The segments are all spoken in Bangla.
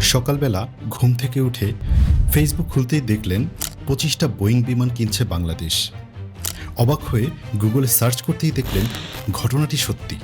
সকালবেলা ঘুম থেকে উঠে ফেসবুক খুলতেই দেখলেন পঁচিশটা বোয়িং বিমান কিনছে বাংলাদেশ। অবাক হয়ে গুগলে সার্চ করতেই দেখলেন ঘটনাটি সত্যি।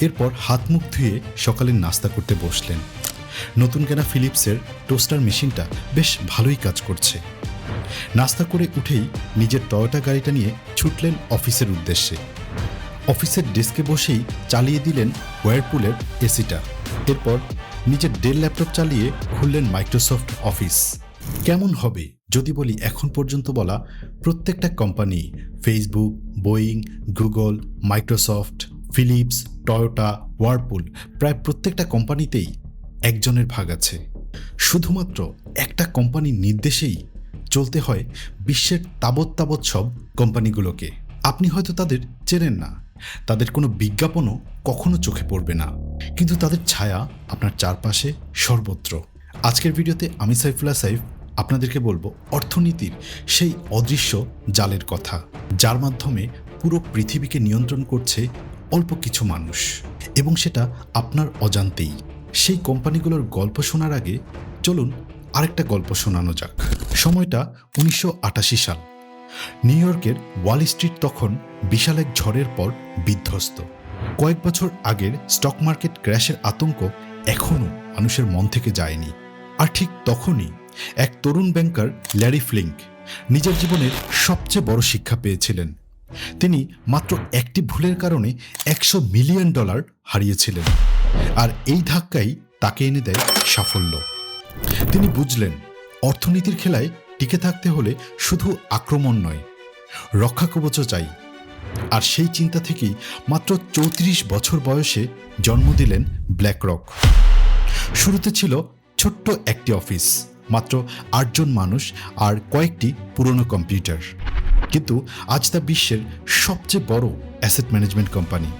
এরপর হাত মুখ ধুয়ে সকালের নাস্তা করতে বসলেন। নতুন কেনা ফিলিপসের টোস্টার মেশিনটা বেশ ভালোই কাজ করছে। নাস্তা করে উঠেই নিজের টয়োটা গাড়িটা নিয়ে ছুটলেন অফিসের উদ্দেশ্যে। অফিসের ডেস্কে বসেই চালিয়ে দিলেন ওয়ারপুলের এসিটা। এরপর নিজের ডেল ল্যাপটপ চালিয়ে খুললেন মাইক্রোসফট অফিস। কেমন হবে? যদি বলি এখন পর্যন্ত বলা প্রত্যেকটা company Facebook Boeing Google Microsoft Philips Toyota Whirlpool প্রায় প্রত্যেকটা কোম্পানিতেই একজনের ভাগ আছে। শুধুমাত্র একটা কোম্পানির নির্দেশেই চলতে হয় বিশ্বের তাবৎ তাবৎ সব কোম্পানিগুলোকে। আপনি হয়তো তাদের চেনেন না। তাদের কোনো বিজ্ঞাপনও কখনো চোখে পড়বে না। কিন্তু তাদের ছায়া আপনার চারপাশে সর্বত্র। আজকের ভিডিওতে আমি সাইফুল্লাহ সাইফ আপনাদেরকে বলব অর্থনীতির সেই অদৃশ্য জালের কথা, যার মাধ্যমে পুরো পৃথিবীকে নিয়ন্ত্রণ করছে অল্প কিছু মানুষ। এবং সেটা আপনার অজান্তেই। সেই কোম্পানিগুলোর গল্প শোনার আগে চলুন আরেকটা গল্প শোনানো যাক। সময়টা উনিশশো আটাশি সাল। নিউ ইয়র্কের ওয়াল স্ট্রিট তখন বিশাল এক ঝড়ের পর বিধ্বস্ত। কয়েক বছর আগের স্টক মার্কেট ক্র্যাশের আতঙ্ক এখনও মানুষের মন থেকে যায়নি। আর ঠিক তখনই এক তরুণ ব্যাংকার ল্যারি ফ্লিঙ্ক নিজের জীবনের সবচেয়ে বড় শিক্ষা পেয়েছিলেন। তিনি মাত্র একটি ভুলের কারণে একশো মিলিয়ন ডলার হারিয়েছিলেন। আর এই ধাক্কাই তাকে এনে দেয় সাফল্য। তিনি বুঝলেন, অর্থনীতির খেলায় টিকে থাকতে হলে শুধু আক্রমণ নয় রক্ষা কবচও চাই। আর সেই চিন্তা থেকেই মাত্র চৌত্রিশ বছর বয়সে জন্ম দিলেন ব্ল্যাক রক শুরুতে ছিল ছোট্ট একটি অফিস, মাত্র আটজন মানুষ আর কয়েকটি পুরনো কম্পিউটার। কিন্তু আজ তা বিশ্বের সবচেয়ে বড় অ্যাসেট ম্যানেজমেন্ট কোম্পানি,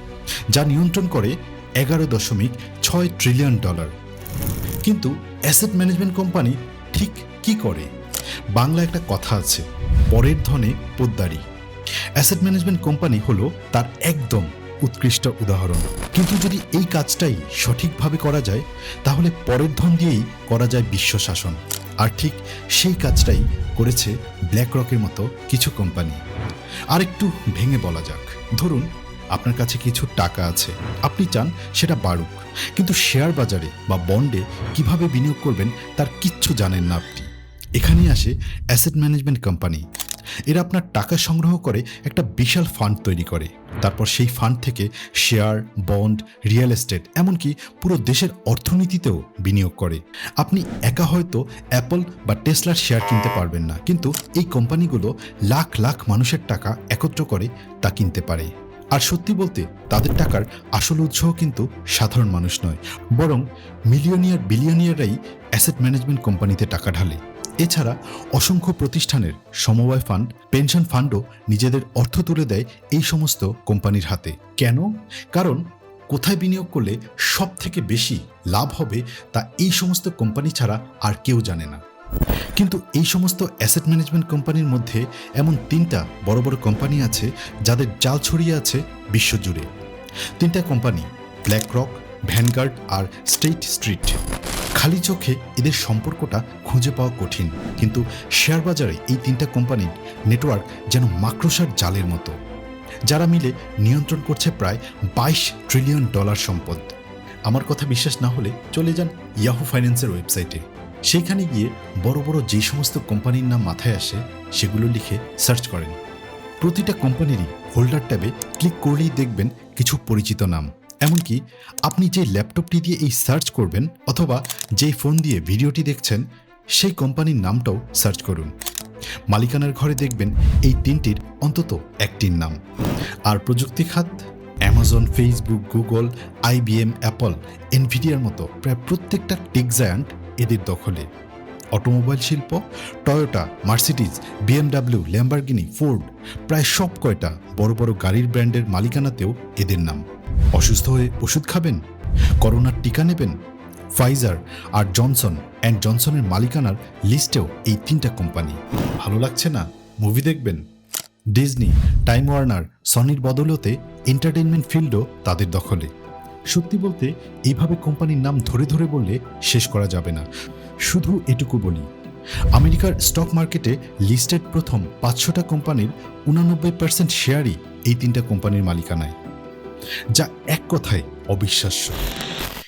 যা নিয়ন্ত্রণ করে এগারো দশমিক ছয় ট্রিলিয়ন ডলার। কিন্তু অ্যাসেট ম্যানেজমেন্ট কোম্পানি ঠিক কি করে? বাংলা একটা কথা আছে, পরের ধনে পোদ্দারি। অ্যাসেট ম্যানেজমেন্ট কোম্পানি হলো তার একদম উৎকৃষ্ট উদাহরণ। কিন্তু যদি এই কাজটাই সঠিকভাবে করা যায়, তাহলে পরের ধন দিয়েই করা যায় বিশ্ব শাসন। আর ঠিক সেই কাজটাই করেছে ব্ল্যাক রকের মতো কিছু কোম্পানি আর একটু ভেঙে বলা যাক। ধরুন, আপনার কাছে কিছু টাকা আছে, আপনি চান সেটা বাড়ুক। কিন্তু শেয়ার বাজারে বা বন্ডে কীভাবে বিনিয়োগ করবেন, তার কিচ্ছু জানেন না আপনি। এখানেই আসে অ্যাসেট ম্যানেজমেন্ট কোম্পানি এরা আপনার টাকা সংগ্রহ করে একটা বিশাল ফান্ড তৈরি করে। তারপর সেই ফান্ড থেকে শেয়ার বন্ড রিয়েল এস্টেট এমনকি পুরো দেশের অর্থনীতিতেও বিনিয়োগ করে। আপনি একা হয়তো অ্যাপল বা টেসলার শেয়ার কিনতে পারবেন না, কিন্তু এই কোম্পানিগুলো লাখ লাখ মানুষের টাকা একত্র করে তা কিনতে পারে। আর সত্যি বলতে, তাদের টাকার আসল উৎস কিন্তু সাধারণ মানুষ নয়, বরং মিলিয়নিয়ার বিলিয়নিয়াররাই অ্যাসেট ম্যানেজমেন্ট কোম্পানিতে টাকা ঢালে। এছাড়া অসংখ্য প্রতিষ্ঠানের সমবায় ফান্ড, পেনশন ফান্ডও নিজেদের অর্থ তুলে দেয় এই সমস্ত কোম্পানির হাতে। কেন? কারণ কোথায় বিনিয়োগ করলে সব থেকে বেশি লাভ হবে তা এই সমস্ত কোম্পানি ছাড়া আর কেউ জানে না। কিন্তু এই সমস্ত অ্যাসেট ম্যানেজমেন্ট কোম্পানির মধ্যে এমন তিনটা বড় বড় কোম্পানি আছে যাদের জাল ছড়িয়ে আছে বিশ্বজুড়ে। তিনটা কোম্পানি ব্ল্যাক রক ভ্যানগার্ড আর স্টেট স্ট্রিট খালি চোখে এদের সম্পর্কটা খুঁজে পাওয়া কঠিন। কিন্তু শেয়ার বাজারে এই তিনটা কোম্পানির নেটওয়ার্ক যেন মাকড়সার জালের মতো। যারা মিলে নিয়ন্ত্রণ করছে প্রায় বাইশ ট্রিলিয়ন ডলার সম্পদ। আমার কথা বিশ্বাস না হলে চলে যান ইয়াহু ফাইন্যান্সের ওয়েবসাইটে। সেইখানে গিয়ে বড় বড় যে সমস্ত কোম্পানির নাম মাথায় আসে, সেগুলো লিখে সার্চ করেন। প্রতিটা কোম্পানিরই হোল্ডার ট্যাবে ক্লিক করলেই দেখবেন কিছু পরিচিত নাম। এমনকি আপনি যে ল্যাপটপটি দিয়ে এই সার্চ করবেন অথবা যেই ফোন দিয়ে ভিডিওটি দেখছেন, সেই কোম্পানির নামটাও সার্চ করুন। মালিকানার ঘরে দেখবেন এই তিনটির অন্তত একটির নাম। আর প্রযুক্তি খাত Amazon Facebook Google IBM Apple এনভিডিয়ার মতো প্রায় প্রত্যেকটা টেক জায়ান্ট এদের দখলে। অটোমোবাইল শিল্প, Toyota, Mercedes, BMW, Lamborghini, Ford, প্রায় সব কয়টা বড় বড় গাড়ির ব্র্যান্ডের মালিকানাতেও এদের নাম। অসুস্থ হয়ে ওষুধ খাবেন? করোনার টিকা নেবেন? ফাইজার আর জনসন অ্যান্ড জনসনের মালিকানার লিস্টেও এই তিনটা কোম্পানি। ভালো লাগছে না? মুভি দেখবেন? ডিজনি, টাইম ওয়ার্নার, সনির বদলতে এন্টারটেনমেন্ট ফিল্ডও তাদের দখলে। সত্যি বলতে এইভাবে কোম্পানির নাম ধরে ধরে বললে শেষ করা যাবে না। শুধু এটুকু বলি, আমেরিকার স্টক মার্কেটে লিস্টেড প্রথম পাঁচশোটা কোম্পানির উনানব্বই পার্সেন্ট শেয়ারই এই তিনটা কোম্পানির মালিকানায়, যা এক কথায় অবিশ্বাস্য।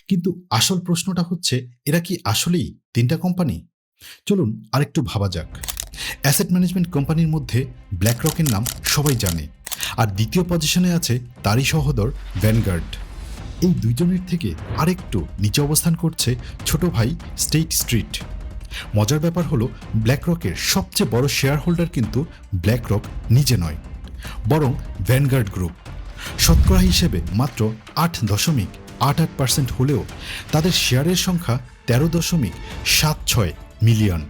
কিন্তু আসল প্রশ্নটা হচ্ছে, এরা কি আসলেই তিনটা কোম্পানি? চলুন আরেকটু ভাবা যাক। অ্যাসেট ম্যানেজমেন্ট কোম্পানির মধ্যে ব্ল্যাক রকের নাম সবাই জানে, আর দ্বিতীয় পজিশনে আছে তারই সহোদর ভ্যানগার্ড এই দুইজনের থেকে আরেকটু নিচে অবস্থান করছে ছোট ভাই স্টেট স্ট্রিট মজার ব্যাপার হলো ব্ল্যাক রকের সবচেয়ে বড় শেয়ার হোল্ডার কিন্তু ব্ল্যাক রক নিজে নয়, বরং ভ্যানগার্ড গ্রুপ শতকরা হিসেবে মাত্র আট দশমিক আট আট পার্সেন্ট হলেও তাদের শেয়ারের সংখ্যা তেরো দশমিক সাত ছয় মিলিয়ন।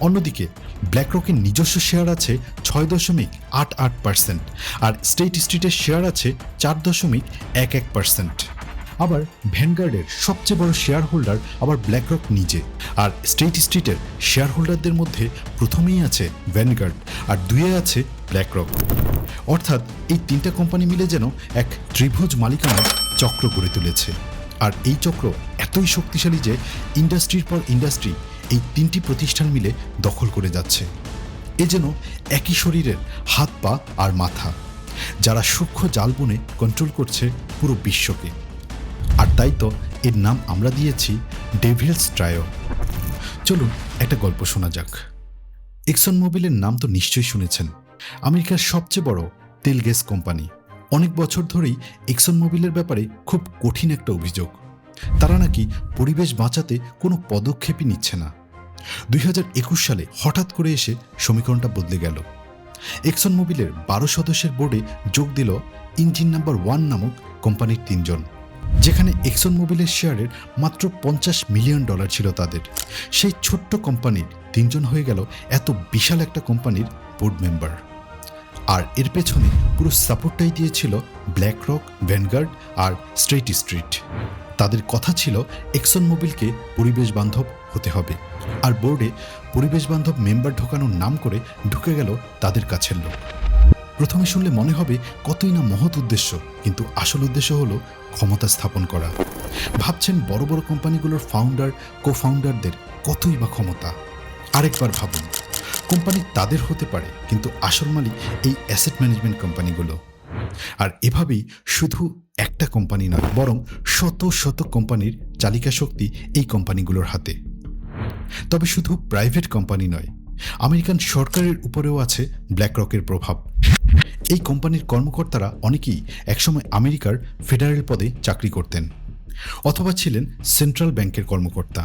অন্যদিকে ব্ল্যাকরকের নিজস্ব শেয়ার আছে ছয় দশমিক আট আট পার্সেন্ট আর স্টেট স্ট্রিটের শেয়ার আছে চার দশমিক এক এক পার্সেন্ট। আবার ভ্যানগার্ডের সবচেয়ে বড় শেয়ার হোল্ডার আবার ব্ল্যাকরক নিজে আর স্টেট স্ট্রিটের শেয়ার হোল্ডারদের মধ্যে প্রথমেই আছে ভ্যানগার্ড আর দুয়ে আছে ব্ল্যাকরক অর্থাৎ এই তিনটা কোম্পানি মিলে যেন এক ত্রিভুজ মালিকানার চক্র গড়ে তুলেছে। আর এই চক্র এতই শক্তিশালী যে ইন্ডাস্ট্রির পর ইন্ডাস্ট্রি এই তিনটি প্রতিষ্ঠান মিলে দখল করে যাচ্ছে। এ যেন একই শরীরের হাত পা আর মাথা, যারা সূক্ষ্ম জাল বুনে কন্ট্রোল করছে পুরো বিশ্বকে। আর তাই তো এর নাম আমরা দিয়েছি ডেভিলস ট্রায়ো চলুন একটা গল্প শোনা যাক। এক্সন মোবিলের নাম তো নিশ্চয়ই শুনেছেন। আমেরিকার সবচেয়ে বড় তেল গ্যাস কোম্পানি। অনেক বছর ধরেই এক্সন মোবিলের ব্যাপারে খুব কঠিন একটা অভিযোগ। তারা নাকি পরিবেশ বাঁচাতে কোনো পদক্ষেপই নিচ্ছে না। দুই হাজার একুশ সালে হঠাৎ করে এসে সমীকরণটা বদলে গেল। এক্সন মোবিলের বারো সদস্যের বোর্ডে যোগ দিল ইঞ্জিন নাম্বার ওয়ান নামক কোম্পানির তিনজন, যেখানে এক্সন মোবিলের শেয়ারের মাত্র পঞ্চাশ মিলিয়ন ডলার ছিল তাদের। সেই ছোট্ট কোম্পানির তিনজন হয়ে গেল এত বিশাল একটা কোম্পানির বোর্ড মেম্বার। আর এর পেছনে পুরো সাপোর্টটাই দিয়েছিল ব্ল্যাক রক ভ্যানগার্ড আর স্ট্রেট স্ট্রিট তাদের কথা ছিল এক্সন মোবিলকে পরিবেশ বান্ধব হতে হবে। আর বোর্ডে পরিবেশ বান্ধব মেম্বার ঢোকানোর নাম করে ঢুকে গেল তাদের কাছের লোক। প্রথমে শুনলে মনে হবে কতই না মহৎ উদ্দেশ্য, কিন্তু আসল উদ্দেশ্য হলো ক্ষমতা স্থাপন করা। ভাবছেন বড় বড় কোম্পানিগুলোর ফাউন্ডার কো ফাউন্ডারদের কতই বা ক্ষমতা। আরেকবার ভাবুন, কোম্পানি তাদের হতে পারে, কিন্তু আসল মালিক এই অ্যাসেট ম্যানেজমেন্ট কোম্পানিগুলো। আর এভাবেই শুধু একটা কোম্পানি নয়, বরং শত শত কোম্পানির চালিকা শক্তি এই কোম্পানিগুলোর হাতে। তবে শুধু প্রাইভেট কোম্পানি নয়, আমেরিকান সরকারের উপরেও আছে ব্ল্যাক রকের প্রভাব। এই কোম্পানির কর্মকর্তারা অনেকেই একসময় আমেরিকার ফেডারেল পদে চাকরি করতেন অথবা ছিলেন সেন্ট্রাল ব্যাংকের কর্মকর্তা।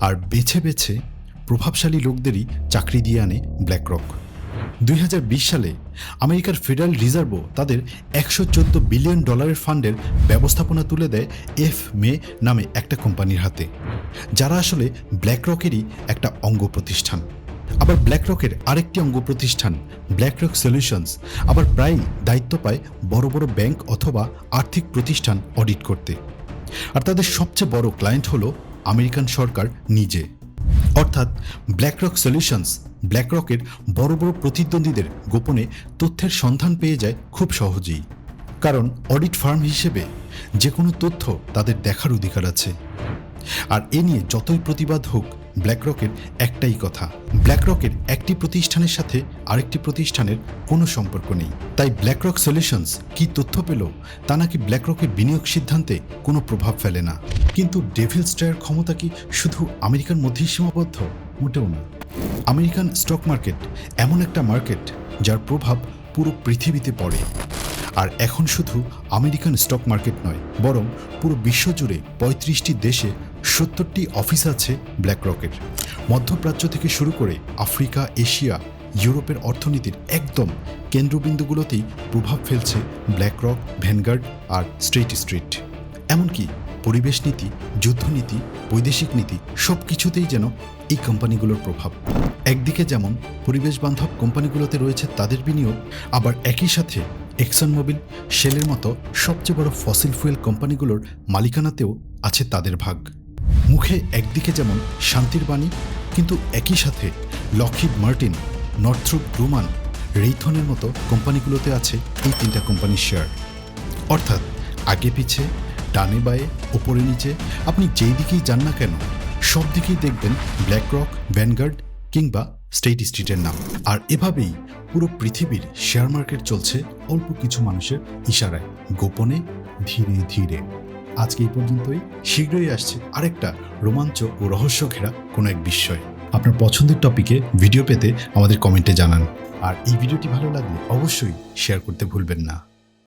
আর বেছে বেছে প্রভাবশালী লোকদেরই চাকরি দিয়ে আনে ব্ল্যাক রক দুই হাজার বিশ সালে আমেরিকার ফেডারেল রিজার্ভও তাদের একশো চোদ্দ বিলিয়ন ডলারের ফান্ডের ব্যবস্থাপনা তুলে দেয় এফ মে নামে একটা কোম্পানির হাতে, যারা আসলে ব্ল্যাক রকেরই একটা অঙ্গ প্রতিষ্ঠান। আবার ব্ল্যাক রকের আরেকটি অঙ্গ প্রতিষ্ঠান ব্ল্যাক রক সলিউশনস আবার প্রায়ই দায়িত্ব পায় বড় বড় ব্যাংক অথবা আর্থিক প্রতিষ্ঠান অডিট করতে। আর তাদের সবচেয়ে বড় ক্লায়েন্ট হলো আমেরিকান সরকার নিজে। অর্থাৎ ব্ল্যাকরক সলিউশনস ব্ল্যাকরকের বড় বড় প্রতিদ্বন্দ্বীদের গোপনে তথ্যের সন্ধান পেয়ে যায় খুব সহজেই। কারণ অডিট ফার্ম হিসেবে যে কোনো তথ্য তাদের দেখার অধিকার আছে। আর এ নিয়ে যতই প্রতিবাদ হোক ব্ল্যাকরকের একটাই কথা। ব্ল্যাকরকের একটি প্রতিষ্ঠানের সাথে আরেকটি প্রতিষ্ঠানের কোনো সম্পর্ক নেই। তাই ব্ল্যাকরক সলিউশনস কি তথ্য পেল, তা নাকি ব্ল্যাকরকের বিনিয়োগ সিদ্ধান্তে কোনো প্রভাব ফেলে না। কিন্তু ডেভিল স্টার ক্ষমতা কি শুধু আমেরিকার মধ্যেই সীমাবদ্ধ? মোটেও না। আমেরিকান স্টক মার্কেট এমন একটা মার্কেট যার প্রভাব পুরো পৃথিবীতে পড়ে। আর এখন শুধু আমেরিকান স্টক মার্কেট নয়, বরং পুরো বিশ্বজুড়ে পঁয়ত্রিশটি দেশে সত্তরটি অফিস আছে ব্ল্যাক রকের মধ্যপ্রাচ্য থেকে শুরু করে আফ্রিকা, এশিয়া, ইউরোপের অর্থনীতির একদম কেন্দ্রবিন্দুগুলোতেই প্রভাব ফেলছে ব্ল্যাক রক, ভ্যানগার্ড আর স্ট্রিট স্ট্রিট। এমনকি পরিবেশ নীতি যুদ্ধনীতি বৈদেশিক নীতি সব কিছুতেই যেন এই কোম্পানিগুলোর প্রভাব। একদিকে যেমন পরিবেশ বান্ধব কোম্পানিগুলোতে রয়েছে তাদের বিনিয়োগ, আবার একই সাথে এক্সন মোবিল শেলের মতো সবচেয়ে বড় ফসিল ফুয়েল কোম্পানিগুলোর মালিকানাতেও আছে তাদের ভাগ। মুখে একদিকে যেমন শান্তির বাণী, কিন্তু একই সাথে লকহিড মার্টিন নর্থ্রুপ গ্রুমান রেইথনের মতো কোম্পানিগুলোতে আছে এই তিনটা কোম্পানির শেয়ার অর্থাৎ আগে পিছে ডানে বায়ে, ওপরে নিচে, আপনি যেই দিকেই যান না কেন, সব দিকেই দেখবেন ব্ল্যাক রক ভ্যানগার্ড কিংবা স্টেট স্ট্রিটের নাম। আর এভাবেই পুরো পৃথিবীর শেয়ার মার্কেট চলছে অল্প কিছু মানুষের ইশারায়, গোপনে, ধীরে ধীরে। আজকে এই পর্যন্তই। শীঘ্রই আসছে আরেকটা রোমাঞ্চ ও রহস্য ঘেরা কোনো এক বিস্ময়। আপনার পছন্দের টপিকে ভিডিও পেতে আমাদের কমেন্টে জানান। আর এই ভিডিওটি ভালো লাগলে অবশ্যই শেয়ার করতে ভুলবেন না।